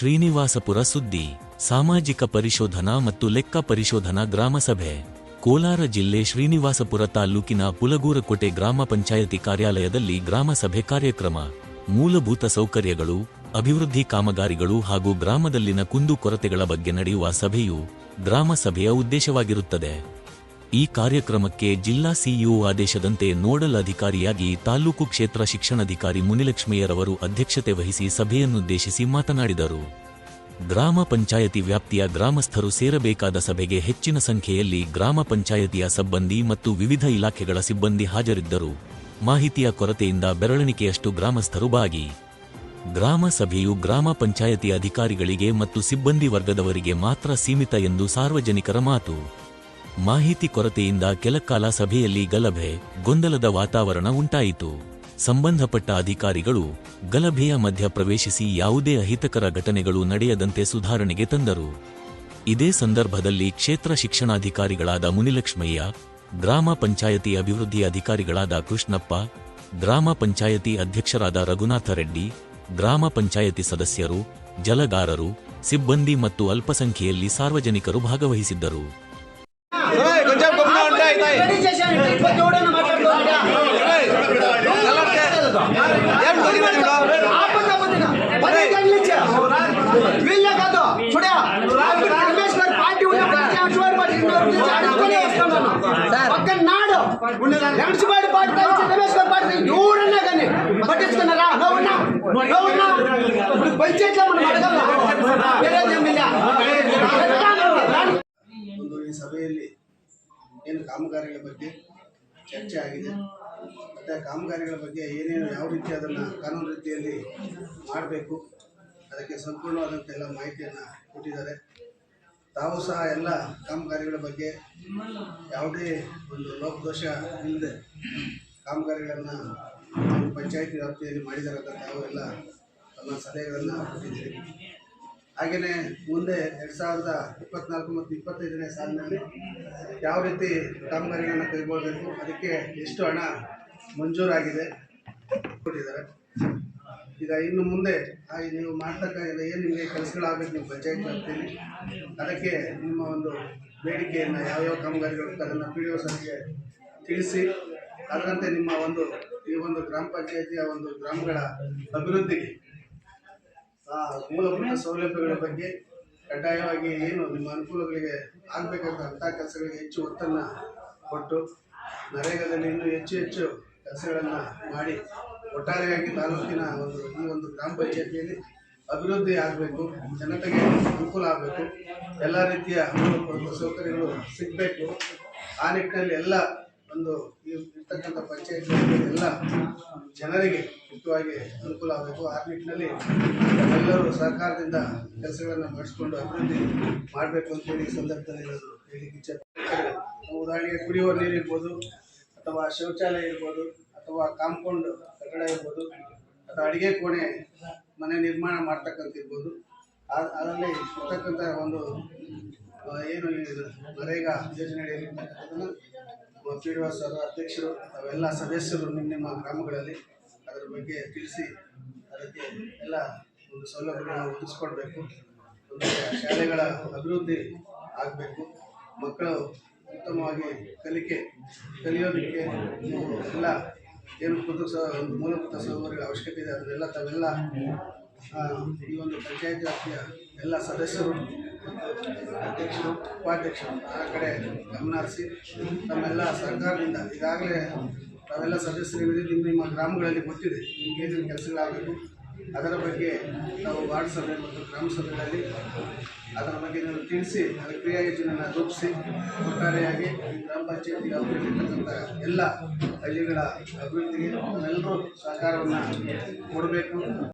ಶ್ರೀನಿವಾಸಪುರ ಸುದ್ದಿ, ಸಾಮಾಜಿಕ ಪರಿಶೋಧನಾ ಮತ್ತು ಲೆಕ್ಕ ಪರಿಶೋಧನಾ ಗ್ರಾಮಸಭೆ ಕೋಲಾರ ಜಿಲ್ಲೆ ಶ್ರೀನಿವಾಸಪುರ ತಾಲ್ಲೂಕಿನ ಪುಲಗೂರಕೋಟೆ ಗ್ರಾಮ ಪಂಚಾಯತಿ ಕಾರ್ಯಾಲಯದಲ್ಲಿ ಗ್ರಾಮಸಭೆ ಕಾರ್ಯಕ್ರಮ, ಮೂಲಭೂತ ಸೌಕರ್ಯಗಳು, ಅಭಿವೃದ್ಧಿ ಕಾಮಗಾರಿಗಳು ಹಾಗೂ ಗ್ರಾಮದಲ್ಲಿನ ಕುಂದುಕೊರತೆಗಳ ಬಗ್ಗೆ ನಡೆಯುವ ಸಭೆಯು ಗ್ರಾಮಸಭೆಯ ಉದ್ದೇಶವಾಗಿರುತ್ತದೆ. ಈ ಕಾರ್ಯಕ್ರಮಕ್ಕೆ ಜಿಲ್ಲಾ ಸಿಇಒ ಆದೇಶದಂತೆ ನೋಡಲ್ ಅಧಿಕಾರಿಯಾಗಿ ತಾಲೂಕು ಕ್ಷೇತ್ರ ಶಿಕ್ಷಣಾಧಿಕಾರಿ ಮುನಿಲಕ್ಷ್ಮಿಯರವರು ಅಧ್ಯಕ್ಷತೆ ವಹಿಸಿ ಸಭೆಯನ್ನುದ್ದೇಶಿಸಿ ಮಾತನಾಡಿದರು. ಗ್ರಾಮ ಪಂಚಾಯತಿ ವ್ಯಾಪ್ತಿಯ ಗ್ರಾಮಸ್ಥರು ಸೇರಬೇಕಾದ ಸಭೆಗೆ ಹೆಚ್ಚಿನ ಸಂಖ್ಯೆಯಲ್ಲಿ ಗ್ರಾಮ ಪಂಚಾಯತಿಯ ಸಿಬ್ಬಂದಿ ಮತ್ತು ವಿವಿಧ ಇಲಾಖೆಗಳ ಸಿಬ್ಬಂದಿ ಹಾಜರಿದ್ದರು. ಮಾಹಿತಿಯ ಕೊರತೆಯಿಂದ ಬೆರಳೆಣಿಕೆಯಷ್ಟು ಗ್ರಾಮಸ್ಥರು ಭಾಗಿ ಗ್ರಾಮ ಸಭೆಯು ಗ್ರಾಮ ಪಂಚಾಯತಿ ಅಧಿಕಾರಿಗಳಿಗೆ ಮತ್ತು ಸಿಬ್ಬಂದಿ ವರ್ಗದವರಿಗೆ ಮಾತ್ರ ಸೀಮಿತ ಎಂದು ಸಾರ್ವಜನಿಕರ ಮಾತು. ಮಾಹಿತಿ ಕೊರತೆಯಿಂದ ಕೆಲಕಾಲ ಸಭೆಯಲ್ಲಿ ಗಲಭೆ, ಗೊಂದಲದ ವಾತಾವರಣ ಉಂಟಾಯಿತು. ಸಂಬಂಧಪಟ್ಟ ಅಧಿಕಾರಿಗಳು ಗಲಭೆಯ ಮಧ್ಯ ಪ್ರವೇಶಿಸಿ ಯಾವುದೇ ಅಹಿತಕರ ಘಟನೆಗಳು ನಡೆಯದಂತೆ ಸುಧಾರಣೆಗೆ ತಂದರು. ಇದೇ ಸಂದರ್ಭದಲ್ಲಿ ಕ್ಷೇತ್ರ ಶಿಕ್ಷಣಾಧಿಕಾರಿಗಳಾದ ಮುನಿಲಕ್ಷ್ಮಯ್ಯ, ಗ್ರಾಮ ಪಂಚಾಯತಿ ಅಭಿವೃದ್ಧಿ ಅಧಿಕಾರಿಗಳಾದ ಕೃಷ್ಣಪ್ಪ, ಗ್ರಾಮ ಪಂಚಾಯತಿ ಅಧ್ಯಕ್ಷರಾದ ರಘುನಾಥ ರೆಡ್ಡಿ, ಗ್ರಾಮ ಪಂಚಾಯತಿ ಸದಸ್ಯರು, ಜಲಗಾರರು, ಸಿಬ್ಬಂದಿ ಮತ್ತು ಅಲ್ಪಸಂಖ್ಯೆಯಲ್ಲಿ ಸಾರ್ವಜನಿಕರು ಭಾಗವಹಿಸಿದ್ದರು. ఉంటాయి కొంచెం గొప్పగా ఉంటాయి. నాడు నడిచిపాడు పాటు చిన్నవేశ్వర పాటు ఎవడన్నా కానీ పట్టించుకున్నారా? నువ్వు ఉన్నా. నువ్వు ఉన్నా. పంచాయతీలో మనం అడగల్లా? ಕಾಮಗಾರಿಗಳ ಬಗ್ಗೆ ಚರ್ಚೆ ಆಗಿದೆ. ಮತ್ತು ಕಾಮಗಾರಿಗಳ ಬಗ್ಗೆ ಏನೇನು ಯಾವ ರೀತಿ ಅದನ್ನು ಕಾನೂನು ರೀತಿಯಲ್ಲಿ ಮಾಡಬೇಕು, ಅದಕ್ಕೆ ಸಂಪೂರ್ಣವಾದಂತೆಲ್ಲ ಮಾಹಿತಿಯನ್ನು ಕೊಟ್ಟಿದ್ದಾರೆ. ತಾವು ಸಹ ಎಲ್ಲ ಕಾಮಗಾರಿಗಳ ಬಗ್ಗೆ ಯಾವುದೇ ಒಂದು ಲೋಪದೋಷ ಇಲ್ಲದೆ ಕಾಮಗಾರಿಗಳನ್ನು ಪಂಚಾಯತಿ ವ್ಯಾಪ್ತಿಯಲ್ಲಿ ಮಾಡಿದ್ದಾರೆ ಅಂತ ತಾವು ಎಲ್ಲ ತಮ್ಮ ಸಲಹೆಗಳನ್ನು ಕೊಟ್ಟಿದ್ದೀರಿ. ಹಾಗೆಯೇ ಮುಂದೆ ಎರಡು ಸಾವಿರದ ಇಪ್ಪತ್ನಾಲ್ಕು ಮತ್ತು ಇಪ್ಪತ್ತೈದನೇ ಸಾಲಿನಲ್ಲಿ ಯಾವ ರೀತಿ ಕಾಮಗಾರಿಗಳನ್ನು ಕೈಗೊಳ್ಳಬೇಕು, ಅದಕ್ಕೆ ಎಷ್ಟು ಹಣ ಮಂಜೂರಾಗಿದೆ ಕೊಟ್ಟಿದ್ದಾರೆ. ಈಗ ಇನ್ನು ಮುಂದೆ ನೀವು ಮಾಡ್ತಕ್ಕ ಏನು ನಿಮಗೆ ಕೆಲಸಗಳಾಗಬೇಕು ನೀವು ಪಂಚಾಯತ್ ವ್ಯಾಪ್ತಿಯಲ್ಲಿ, ಅದಕ್ಕೆ ನಿಮ್ಮ ಒಂದು ಬೇಡಿಕೆಯನ್ನು ಯಾವ್ಯಾವ ಕಾಮಗಾರಿಗಳು ಅದನ್ನು ಪಿ ಡಿ ಒ ಸರ್ಗೆ ತಿಳಿಸಿ, ಅದರಂತೆ ನಿಮ್ಮ ಒಂದು ಈ ಒಂದು ಗ್ರಾಮ ಪಂಚಾಯತಿಯ ಒಂದು ಗ್ರಾಮಗಳ ಅಭಿವೃದ್ಧಿಗೆ ಆ ಮೂಲಭೂತ ಸೌಲಭ್ಯಗಳ ಬಗ್ಗೆ ಕಡ್ಡಾಯವಾಗಿ ಏನು ನಿಮ್ಮ ಅನುಕೂಲಗಳಿಗೆ ಆಗಬೇಕಂತ ಅಂಥ ಕೆಲಸಗಳಿಗೆ ಹೆಚ್ಚು ಒತ್ತನ್ನು ಕೊಟ್ಟು ನರೇಗಾದಲ್ಲಿ ಇನ್ನೂ ಹೆಚ್ಚು ಹೆಚ್ಚು ಕೆಲಸಗಳನ್ನು ಮಾಡಿ ಒಟ್ಟಾರೆಯಾಗಿ ತಾಲೂಕಿನ ಒಂದು ಈ ಒಂದು ಗ್ರಾಮ ಪಂಚಾಯತಿಯಲ್ಲಿ ಅಭಿವೃದ್ಧಿ ಆಗಬೇಕು, ಜನತೆಗೆ ಅನುಕೂಲ ಆಗಬೇಕು, ಎಲ್ಲ ರೀತಿಯ ಮೂಲಭೂತ ಸೌಕರ್ಯಗಳು ಸಿಗಬೇಕು. ಆ ನಿಟ್ಟಿನಲ್ಲಿ ಎಲ್ಲ ಒಂದು ಇರ್ತಕ್ಕಂಥ ಪಂಚಾಯತ್ ಎಲ್ಲ ಜನರಿಗೆ ಮುಖ್ಯವಾಗಿ ಅನುಕೂಲ ಆಗಬೇಕು. ಆ ನಿಟ್ಟಿನಲ್ಲಿ ಎಲ್ಲರೂ ಸರ್ಕಾರದಿಂದ ಕೆಲಸಗಳನ್ನು ಮಾಡಿಸ್ಕೊಂಡು ಅಭಿವೃದ್ಧಿ ಮಾಡಬೇಕು ಅಂತೇಳಿ ಈ ಸಂದರ್ಭದಲ್ಲಿ ಇರೋದು ಹೇಳಿಕೆ ಇಚ್ಛೆ ಉದಾಹರಣೆಗೆ ಕುಡಿಯುವ ನೀರು ಇರ್ಬೋದು, ಅಥವಾ ಶೌಚಾಲಯ ಇರ್ಬೋದು, ಅಥವಾ ಕಾಂಪೌಂಡ್ ಕಟ್ಟಡ ಇರ್ಬೋದು, ಅಥವಾ ಅಡುಗೆ ಕೋಣೆ ಮನೆ ನಿರ್ಮಾಣ ಮಾಡ್ತಕ್ಕಂಥ ಇರ್ಬೋದು. ಅದರಲ್ಲಿ ಇರ್ತಕ್ಕಂಥ ಒಂದು ಏನು ಯೋಜನೆ ನರೇಗಾ ಯೋಜನೆಯಲ್ಲಿ ಅದನ್ನು ಪಿ ಡಿ ಸರ್ ಅಧ್ಯಕ್ಷರು ಅವೆಲ್ಲ ಸದಸ್ಯರು ನಿಮ್ಮ ನಿಮ್ಮ ಗ್ರಾಮಗಳಲ್ಲಿ ಅದರ ಬಗ್ಗೆ ತಿಳಿಸಿ ಅದಕ್ಕೆ ಎಲ್ಲ ಒಂದು ಸೌಲಭ್ಯಗಳನ್ನು ಒದಗಿಸ್ಕೊಡ್ಬೇಕು. ಒಂದು ಶಾಲೆಗಳ ಅಭಿವೃದ್ಧಿ ಆಗಬೇಕು. ಮಕ್ಕಳು ಉತ್ತಮವಾಗಿ ಕಲಿಕೆ ಕಲಿಯೋದಕ್ಕೆ ಎಲ್ಲ ಏನು ಒಂದು ಮೂಲಭೂತ ಸೌಲಭ್ಯಗಳ ಅವಶ್ಯಕತೆ ಇದೆ, ಅದನ್ನೆಲ್ಲ ತಾವೆಲ್ಲ ಈ ಒಂದು ಪಂಚಾಯತ್ ವ್ಯಾಪ್ತಿಯ ಎಲ್ಲ ಸದಸ್ಯರು ಅಧ್ಯಕ್ಷರು, ಉಪಾಧ್ಯಕ್ಷರು ಆ ಕಡೆ ಗಮನ ಹರಿಸಿ ತಮ್ಮೆಲ್ಲ ಸರ್ಕಾರದಿಂದ ಈಗಾಗಲೇ ತಾವೆಲ್ಲ ಸದಸ್ಯರಿದ್ದೀರಿ ನಿಮ್ಮ ನಿಮ್ಮ ಗ್ರಾಮಗಳಲ್ಲಿ ಗೊತ್ತಿದೆ ನಿಮ್ಗೆ ಏನೇನು ಕೆಲಸಗಳಾಗಬೇಕು. ಅದರ ಬಗ್ಗೆ ನಾವು ವಾರ್ಡ್ ಸಭೆ ಮತ್ತು ಗ್ರಾಮ ಸಭೆಗಳಲ್ಲಿ ಅದರ ಬಗ್ಗೆ ನಾವು ತಿಳಿಸಿ, ಅದರ ಕ್ರಿಯಾ ಯೋಜನೆಯನ್ನು ರೂಪಿಸಿ, ಒಟ್ಟಾರೆಯಾಗಿ ಗ್ರಾಮ ಪಂಚಾಯತಿ ವ್ಯಾಪ್ತಿಯಲ್ಲಿರ್ತಕ್ಕಂಥ ಎಲ್ಲ ಹಳ್ಳಿಗಳ ಅಭಿವೃದ್ಧಿಗೆ ನಾವೆಲ್ಲರೂ ಸಹಕಾರವನ್ನು ಕೊಡಬೇಕು.